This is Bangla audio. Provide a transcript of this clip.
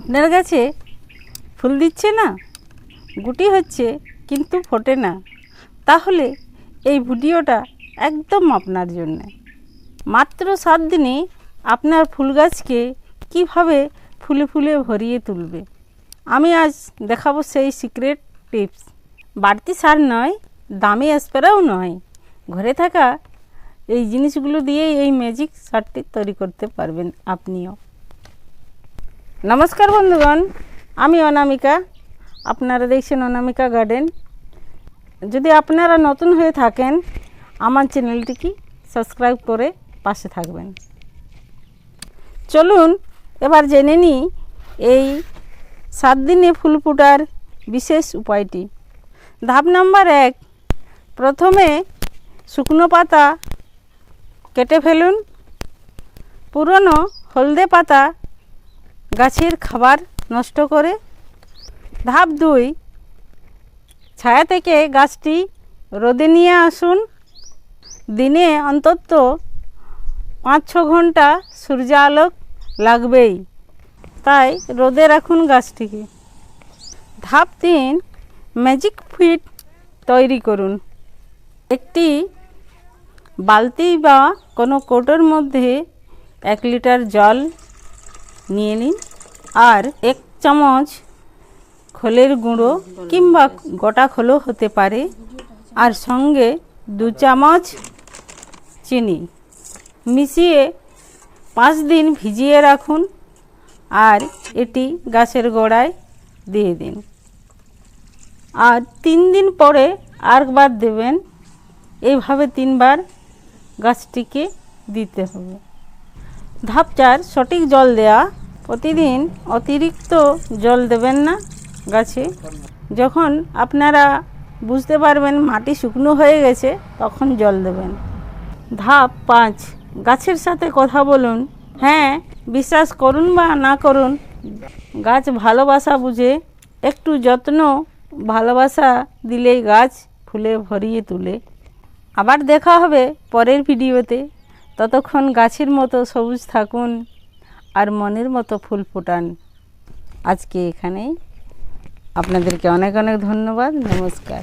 আপনার গাছে ফুল দিচ্ছে না? গুটি হচ্ছে, কিন্তু ফোটে না। তাহলে এই ভিডিওটা একদম আপনার জন্যে। মাত্র সাত দিনে আপনার ফুল গাছকে কীভাবে ফুলে ফুলে ভরিয়ে তুলবে? আমি আজ দেখাবো সেই সিক্রেট টিপস। বাড়তি সার নয়, দামি স্প্রেও নয়। ঘরে থাকা এই জিনিসগুলো দিয়ে এই ম্যাজিক সারটি তৈরি করতে পারবেন আপনিও। নমস্কার বন্ধুগণ, আমি অনামিকা। আপনারা দেখছেন অনামিকা গার্ডেন। যদি আপনারা নতুন হয়ে থাকেন, আমার চ্যানেলটিকে সাবস্ক্রাইব করে পাশে থাকবেন। চলুন, এবার জেনে নিই এই সাত দিনে ফুল ফুটার বিশেষ উপায়টি। ধাপ নাম্বার এক, প্রথমে শুকনো পাতা কেটে ফেলুন। পুরনো হলদে পাতা গাছের খাবার নষ্ট করে। ধাপ দুই, ছায়া থেকে গাছটি রোদে নিয়ে আসুন। দিনে অন্তত পাঁচ ছ ঘণ্টা সূর্য আলোক লাগবেই, তাই রোদে রাখুন গাছটিকে। ধাপ তিন, ম্যাজিক ফিট তৈরি করুন। একটি বালতি বা কোনো কোটোর মধ্যে এক লিটার জল নিয়ে নিন। আর এক চামচ খোলের গুঁড়ো কিংবা গোটা খোলও হতে পারে। আর সঙ্গে দু চামচ চিনি। মিশিয়ে পাঁচ দিন ভিজিয়ে রাখুন আর এটি গাছের গোড়ায় দিয়ে দিন। আর তিন দিন পরে আরেকবার দেবেন। এইভাবে তিনবার গাছটিকে দিতে হবে। ধাপ চার সঠিক জল দেয়া প্রতিদিন অতিরিক্ত জল দেবেন না গাছে। যখন আপনারা বুঝতে পারবেন মাটি শুকনো হয়ে গেছে, তখন জল দেবেন। ধাপ পাঁচ, গাছের সাথে কথা বলুন। হ্যাঁ বিশ্বাস করুন বা না করুন, গাছ ভালোবাসা বুঝে একটু যত্ন, ভালোবাসা দিলেই গাছ ফুলে ভরিয়ে তুলে। আবার দেখা হবে পরের ভিডিওতে। ততক্ষণ গাছের মতো সবুজ থাকুন। আর মনের মতো ফুল ফোটান। আজকে এখানেই। আপনাদেরকে অনেক অনেক ধন্যবাদ। নমস্কার।